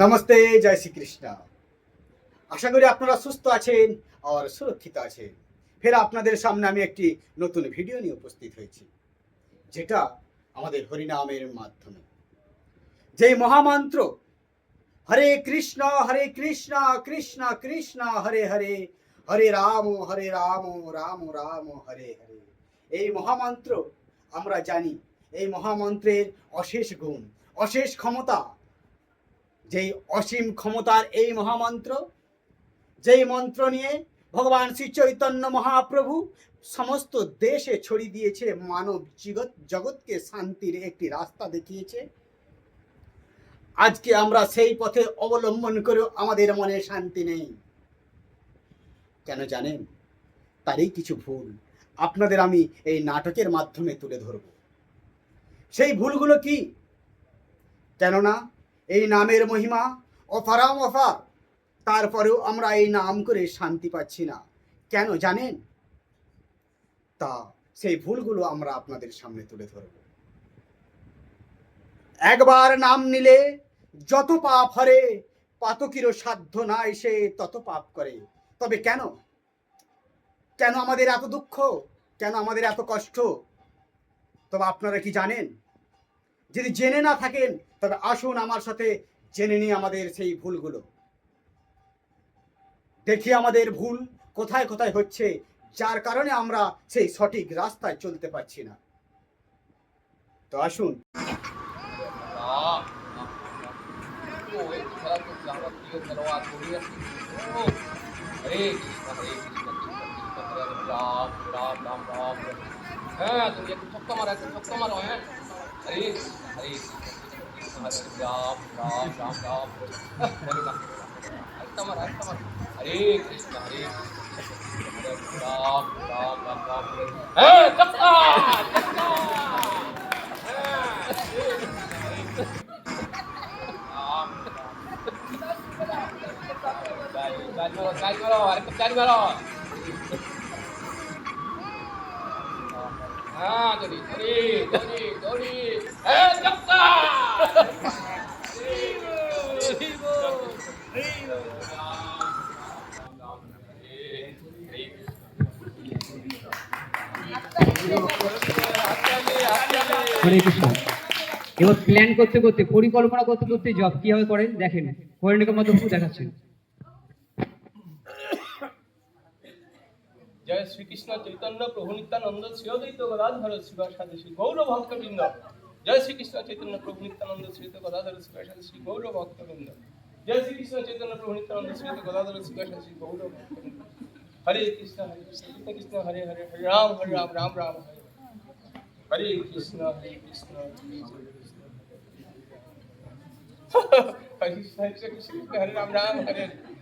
নমস্তে, জয় শ্রীকৃষ্ণ। আশা করি আপনারা সুস্থ আছেন আর সুরক্ষিত আছেন। ফের আপনাদের সামনে আমি একটি নতুন ভিডিও নিয়ে উপস্থিত হয়েছি, যেটা আমাদের হরিনামের মাধ্যমে। যে মহামন্ত্র, হরে কৃষ্ণ হরে কৃষ্ণ কৃষ্ণ কৃষ্ণ, হরে হরে হরে রাম হরে রাম রাম রাম, হরে হরে। এই মহামন্ত্র আমরা জানি, এই মহামন্ত্রের অশেষ গুণ, অশেষ ক্ষমতা যেই অসীম ক্ষমতার এই মহামন্ত্র, যেই মন্ত্র নিয়ে ভগবান শ্রী চৈতন্য মহাপ্রভু সমস্ত দেশে ছড়িয়ে দিয়েছে, মানব জগৎ, জগৎকে শান্তির একটি রাস্তা দেখিয়েছে। আজকে আমরা সেই পথে অবলম্বন করেও আমাদের মনে শান্তি নেই। কেন জানেন? তারই কিছু ভুল আপনাদের আমি এই নাটকের মাধ্যমে তুলে ধরব। সেই ভুলগুলো কি? কেননা এই নামের মহিমা অফারাম অফার। তারপরেও আমরা এই নাম করে শান্তি পাচ্ছি না। কেন জানেন? তা সেই ভুলগুলো আমরা আপনাদের সামনে তুলে ধরব। একবার নাম নিলে যত পাপ হরে, পাতকিরও সাধ্য না এসে তত পাপ করে। তবে কেন? কেন আমাদের এত দুঃখ? কেন আমাদের এত কষ্ট? তবে আপনারা কি জানেন? যদি জেনে না থাকেন, তবে আসুন আমার সাথে জেনে নিই আমাদের সেই ভুলগুলো। দেখি আমাদের ভুল কোথায় কোথায় হচ্ছে, যার কারণে আমরা সেই সঠিক রাস্তায় চলতে পারছি না। তো আসুন। হ্যাঁ তুমি একটু ছক্কা মারো একটু ছক্কা মারো হ্যাঁ। हरे हरे हरे राम হরে কৃষ্ণ। এবার প্ল্যান করতে করতে, পরিকল্পনা করতে করতে জব কীভাবে করেন? দেখেন হরেন্দ্র মতো দেখাচ্ছেন। জয় শ্রীকৃষ্ণ চৈতন্য প্রভু নিত্যানন্দ শ্রীয়দৈত গদাধর শিবা সাধু শ্রী গৌর ভক্তবৃন্দ। জয় শ্রীকৃষ্ণ চৈতন্য প্রভু নিত্যানন্দ শ্রীয়ত গদাধর শিবা সাধু শ্রী গৌর ভক্তবৃন্দ। জয় শ্রীকৃষ্ণ চৈতন্য প্রভু নিত্যানন্দ শ্রীয়ত গদাধর শিবা সাধু শ্রী গৌর ভক্তবৃন্দ। হরে কৃষ্ণ হরে কৃষ্ণ কৃষ্ণ কৃষ্ণ, হরে হরে হরে রাম হরে রাম রাম রাম। হরে হরে কৃষ্ণ হরে কৃষ্ণ। হরে কৃষ্ণ হরে কৃষ্ণ, হরে রাম রাম, হরে হরে।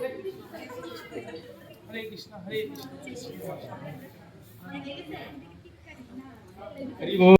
హరే కృష్ణ హరే కృష్ణ. హరి ఓం.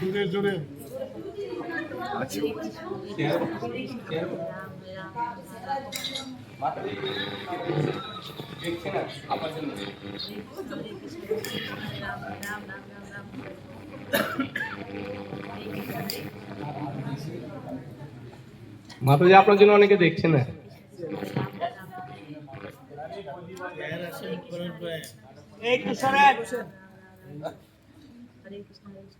জোরে জোরে জন্য মাতাজি আপনার জন্য অনেকে দেখছে না। এই শিবরার এই কাজ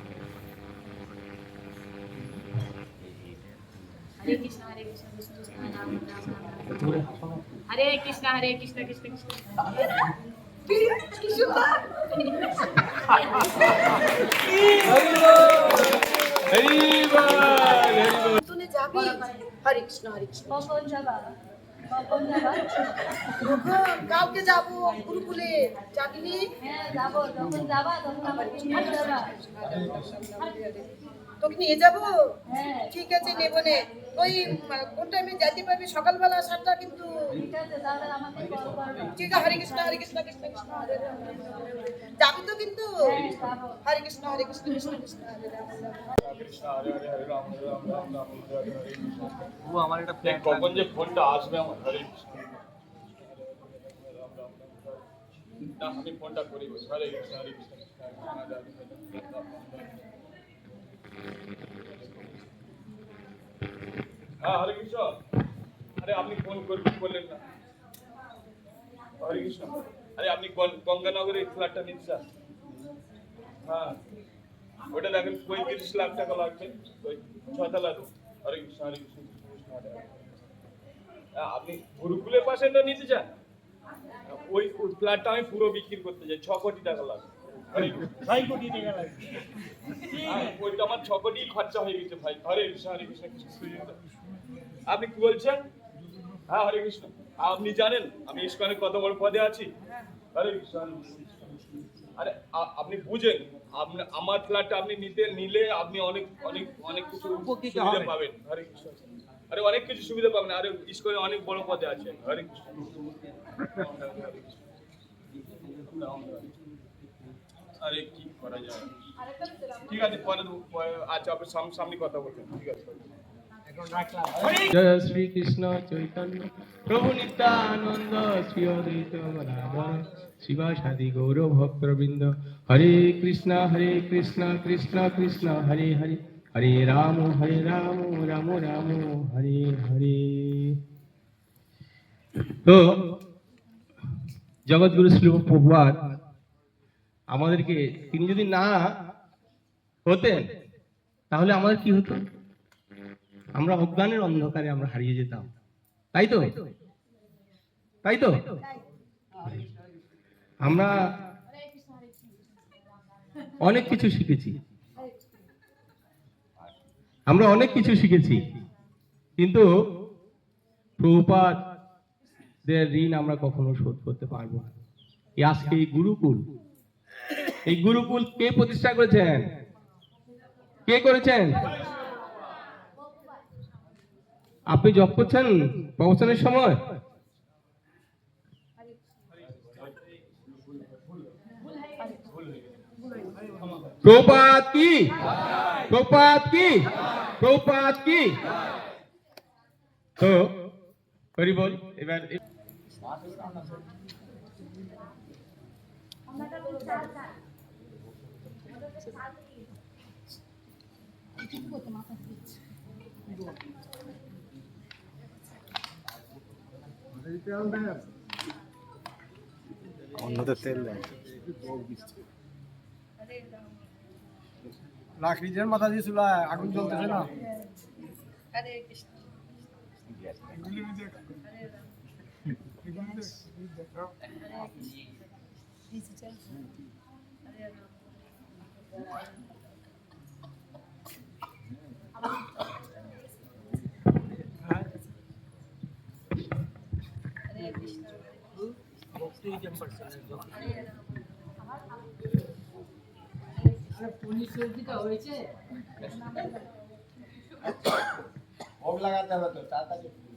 হরে কৃষ্ণ হরে কৃষ্ণ কৃষ্ণ কৃষ্ণ রাম রাম রাম রাম হরে কৃষ্ণ হরে কৃষ্ণ কৃষ্ণ কৃষ্ণ তুলে যাবি হরে কৃষ্ণ হরে যাবা যাবা কাউকে যাব গুরুকুলে চাকরি হ্যাঁ যাব যখন যাবা তখন যাবা তোকে নিয়ে যাব? হ্যাঁ। ঠিক আছে নেব নে। ওই কোন টাইমে যেতে পারবি? সকালবেলা সাতটা কিন্তু ঠিক আছে করবে হরে কৃষ্ণ হরে কৃষ্ণ কৃষ্ণ কৃষ্ণ হরে। যাবি তো কিন্তু? হ্যাঁ হরে কৃষ্ণ হরে কৃষ্ণ কৃষ্ণ কৃষ্ণ হরে ও আমার একটা দেখ কখন যে ফোনটা আসবে আমার হরে কৃষ্ণ না আমি ফোনটা করি বস। হরে কৃষ্ণ হরে কৃষ্ণ কৃষ্ণ কৃষ্ণ হরে হরে হরে রাম রাম রাম। হ্যাঁ হরে কৃষ্ণ। আরে আপনি ফোন করবেন না। হরে কৃষ্ণ। আরে আপনি ফ্ল্যাটটা নিতে চান হ্যাঁ। ওটা দেখেন পঁয়ত্রিশ লাখ টাকা লাগছে ওই ছতলা হরে কৃষ্ণ হরে কৃষ্ণ। হ্যাঁ, আপনি গুরুকুলের পাশেটা নিতে চান? ওই ফ্ল্যাটটা আমি পুরো বিক্রি করতে চাই। ছ কোটি টাকা লাগবে। হরে কোটি টাকা লাগবে ওইটা আমার ছ কোটি খরচা হয়ে গেছে ভাই। হরে কৃষ্ণ হরে কৃষ্ণ কৃষ্ণ কৃষ্ণ। আপনি কি বলছেন? হ্যাঁ হরে কৃষ্ণ। আপনি জানেন আমি ইস্কনের কত বড় পদে আছি? হরে কৃষ্ণ আরে আপনি বুঝেন আপনি আমার ফ্ল্যাটটা আপনি নিতে নিলে আপনি অনেক অনেক অনেক কিছু সুবিধা পাবেন। হরে কৃষ্ণ আরে অনেক কিছু সুবিধা পাবেন। আরে ইস্কনে অনেক বড় পদে আছেন। হরে কৃষ্ণ। আরে কি করা যায়? ঠিক আছে পরে আচ্ছা আপনার সামনে কথা বলবেন ঠিক আছে। জয় শ্রী কৃষ্ণ চৈতন্য প্রভু নিত্যানন্দ শ্রী অদ্বৈত গদাধর শিবাসাদি গৌর ভক্তবৃন্দ। হরে কৃষ্ণ হরে কৃষ্ণ কৃষ্ণ কৃষ্ণ হরে হরে। হরে রাম হরে রাম রাম রাম হরে হরে। তো জগৎগুরু শ্রী প্রভুপাদ আমাদেরকে, তিনি যদি না হতেন, তাহলে আমাদের কি হতো? আমরা অজ্ঞানের অন্ধকারে আমরা হারিয়ে যেতাম। তাই তো? তাই তো? আমরা অনেক কিছু শিখেছি। আমরা অনেক কিছু শিখেছি। কিন্তু প্রভুপাদ দের ঋণ আমরা কখনো শোধ করতে পারব না। আজকে এই গুরুকুল এই গুরুকুল কে প্রতিষ্ঠা করেছেন? কে করেছেন? আপনি জব করছেন প্রবচনের সময়? প্রপাত কি? প্রপাত কি? প্রপাত কি? তো, হরি বল, এবার আমরা অন্যদের তেল দেয়। লাকড়িদের মাথা দিয়ে চুলা আগুন জ্বলতেছে না?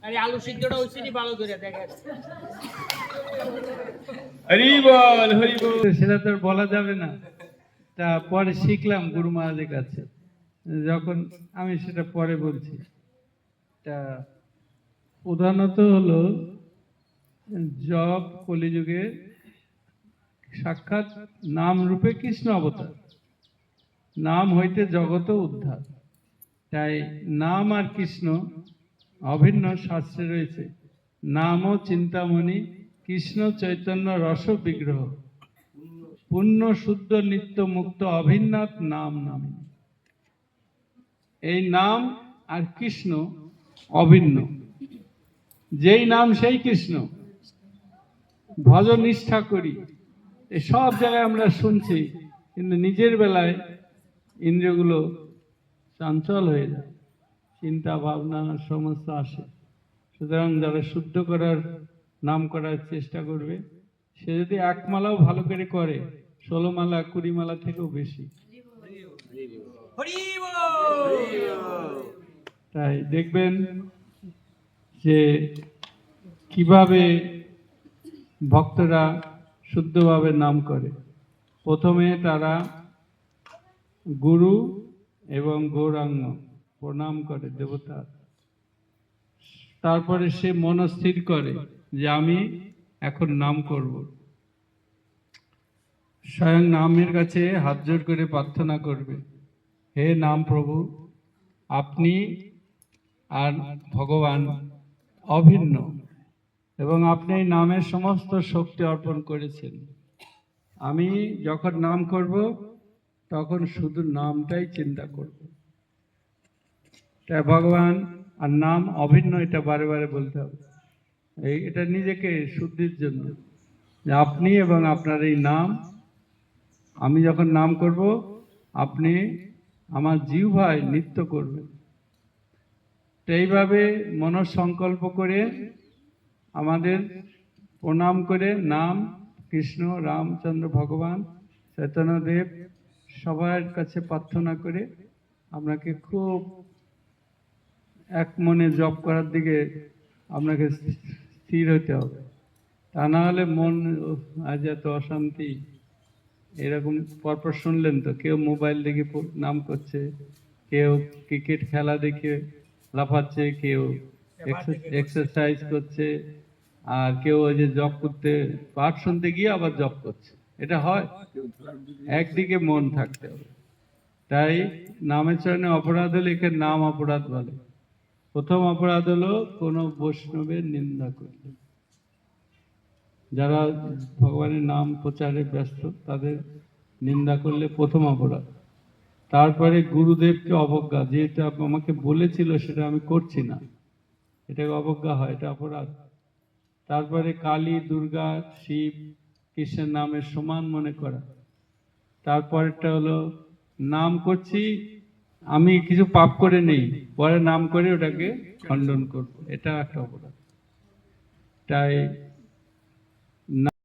আরে আলু সিদ্ধটা হচ্ছে নি ভালো করে দেখেন হরি বল হরি বল। সেটা তো আর বলা যাবে না। তা পরে শিখলাম গুরু মহারাজের কাছে। যখন আমি সেটা পরে বলছি, তা প্রধানত হলো জব কলিযুগে সাক্ষাৎ, নাম রূপে কৃষ্ণ অবতার। নাম হইতে জগত উদ্ধার। তাই নাম আর কৃষ্ণ অভিন্ন শাস্ত্রে রয়েছে। নাম ও চিন্তামণি, কৃষ্ণ চৈতন্য রস বিগ্রহ। পূর্ণ শুদ্ধ, নিত্য, মুক্ত অভিন্নাথ নাম নাম এই নাম আর কৃষ্ণ অভিন্ন। যেই নাম সেই কৃষ্ণ। ভজ নিষ্ঠা করি। এই সব জায়গায় আমরা শুনছি, কিন্তু নিজের বেলায় ইন্দ্রিয়গুলো চঞ্চল হয়ে যায়। চিন্তা, ভাবনা, সমস্ত আসে। সুতরাং যারা শুদ্ধ করার নাম করার চেষ্টা করবে, সে যদি এক মালাও ভালো করে করে, ষোলো মালা, কুড়ি মালা থেকেও বেশি। তাই দেখবেন যে কীভাবে ভক্তরা শুদ্ধভাবে নাম করে। প্রথমে তারা গুরু এবং গৌরাঙ্গ প্রণাম করে, দেবতা। তারপরে সে মনস্থির করে যে আমি এখন নাম করব। স্বয়ং নামের কাছে হাত জোর করে প্রার্থনা করবে। হে নাম প্রভু, আপনি আর ভগবান অভিন্ন এবং আপনি এই নামের সমস্ত শক্তি অর্পণ করেছেন। আমি যখন নাম করব, তখন শুধু নামটাই চিন্তা করব। তাই ভগবান আর নাম অভিন্ন, এটা বারে বারে বলতে হবে। এই, এটা নিজেকে শুদ্ধির জন্য। যে আপনি এবং আপনার এই নাম, আমি যখন নাম করব, আপনি আমার জিউ ভাই নৃত্য করবে। এইভাবে মনঃসংকল্প করে আমাদের প্রণাম করে নাম কৃষ্ণ রামচন্দ্র ভগবান চৈতন্যদেব সবার কাছে প্রার্থনা করে আপনাকে খুব এক মনে জপ করার দিকে আপনাকে স্থির হতে হবে। তা না হলে মন আজ এত অশান্তি। এরকম পরপর শুনলেন তো কেউ মোবাইল দেখে নাম করছে কেউ ক্রিকেট খেলা দেখে লাফাচ্ছে কেউ এক্সারসাইজ করছে। আর কেউ ওই যে জব করতে পাঠ শুনতে গিয়ে আবার জব করছে। এটা হয়। একদিকে মন থাকতে হবে। তাই নামের চরণে অপরাধ হলে একে নাম অপরাধ বলে। প্রথম অপরাধ হলো কোনো বৈষ্ণবের নিন্দা করলে। যারা ভগবানের নাম প্রচারে ব্যস্ত, তাদের নিন্দা করলে প্রথম অপরাধ। তারপরে গুরুদেবকে অবজ্ঞা যেটা আমাকে বলেছিল সেটা আমি করছি না। এটাকে অবজ্ঞা হয়, এটা অপরাধ। তারপরে কালী, দুর্গা, শিব, কৃষ্ণের নামের সমান মনে করা। তারপরেরটা হলো, নাম করছি, আমি কিছু পাপ করে নেই, পরে নাম করে ওটাকে খণ্ডন করব। এটা একটা অপরাধ। তাই